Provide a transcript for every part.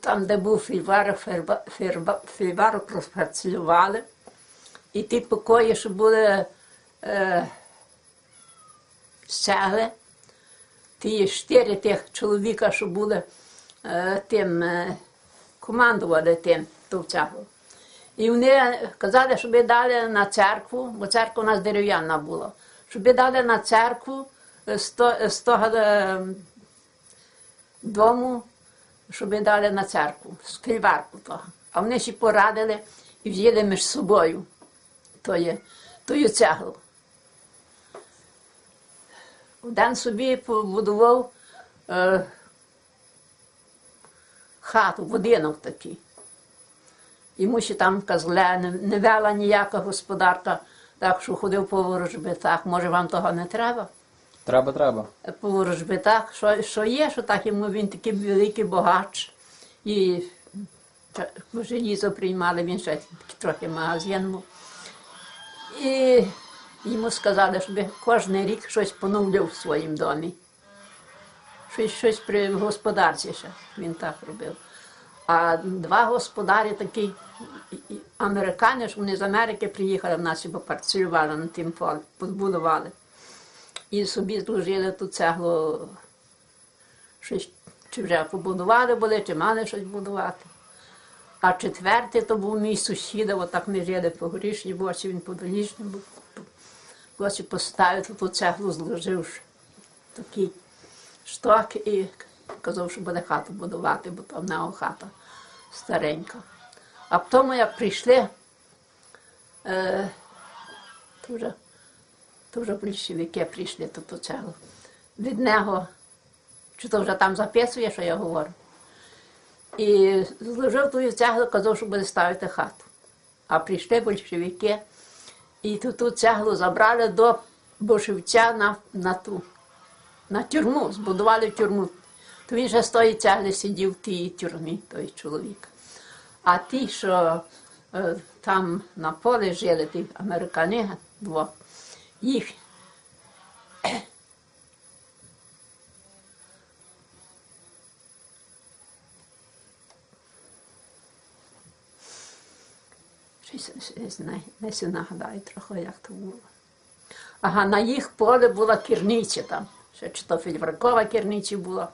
Там, де був фільварок, фільварок розпрацювали. І ті покої, що були е, цегли, ті чотири тих чоловіка, що були е, тим, е, командували тим ту цеглу. І вони казали, щоб дали на церкву, бо церква у нас дерев'яна була, щоб дали на церкву з того е, дому, щоб дали на церкву, з фільварку того. А вони ще порадили і взяли між собою тої, тою цеглу. Один собі побудував е, хату, будинок такий. Йому ще там козле, не, не вела ніяка господарка, так що ходив по ворожбитах. Може, вам того не треба? Треба, треба. По ворожбитах, що, що є, що так йому він такий великий богач. І желізо приймали, він ще трохи магазин був. І йому сказали, щоб кожен рік щось поновлював в своїм домі. Щось, щось при господарці ще він так робив. А два господарі такі і- і американі, що вони з Америки приїхали в нас і попрацювали на тим полі, побудували. І собі служили ту цеглу, щось, чи вже побудували були, чи мали щось будувати. А четвертий то був мій сусід, отак ми жили по горішній боці, він по долішній. Боці поставив ту цеглу, зложив такий шток і казав, що буде хату будувати, бо там нього хата старенька. А потім, як прийшли, е, то вже, то вже більшовики прийшли у цеглу. Від нього, чи то вже там записує, що я говорю. І зложив ту цеглу, казав, що буде ставити хату. А прийшли большевики і ту, ту цеглу забрали до Бошевця на, на ту на тюрму, збудували тюрму. То він ще з тої цегли сидів в тій тюрмі, той чоловік. А ті, що е, там на полі жили, ті американи двох, їх. Щось не знаю, нагадаю трохи, як то було. Ага, на їх поле була керниця там, ще чи то фільваркова керниця була.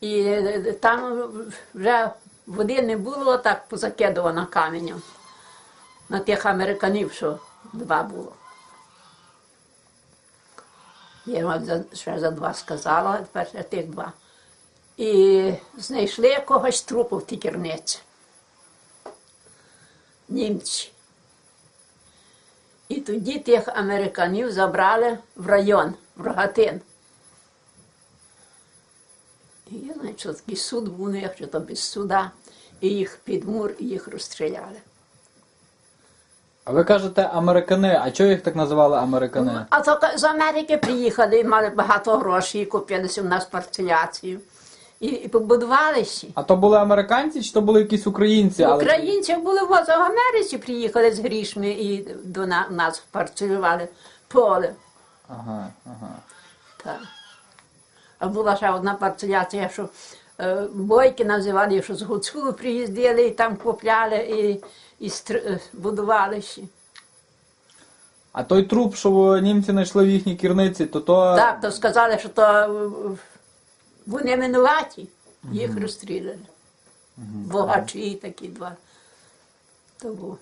І е, там вже води не було, так позакидувано каменем. На тих американів, що два було. Я вам ще за два сказала, тепер ще тих два. І знайшли якогось трупу в тій керниці. Німці. І тоді тих американів забрали в район, в Рогатин. І я знаю, що такий суд був у них, чи то без суда, і їх під мур, і їх розстріляли. А ви кажете американи, а чого їх так називали американи? А то з Америки приїхали, і мали багато грошей, і купилися в нас парцеляцію. І, і побудувалися. А то були американці, чи то були якісь українці? Але... Українці були в в Америці, приїхали з грішми і до на- нас парцелювали поле. Ага, ага. Так. А була ще одна парцеляція, що е, бойки називали, що з Гуцулу приїздили і там купляли і, і стр- е, будувалися. А той труп, що німці знайшли в їхній кірниці, то то. Так, то сказали, що то е, вони винуваті, їх розстріляли. Богачі такі два. То був.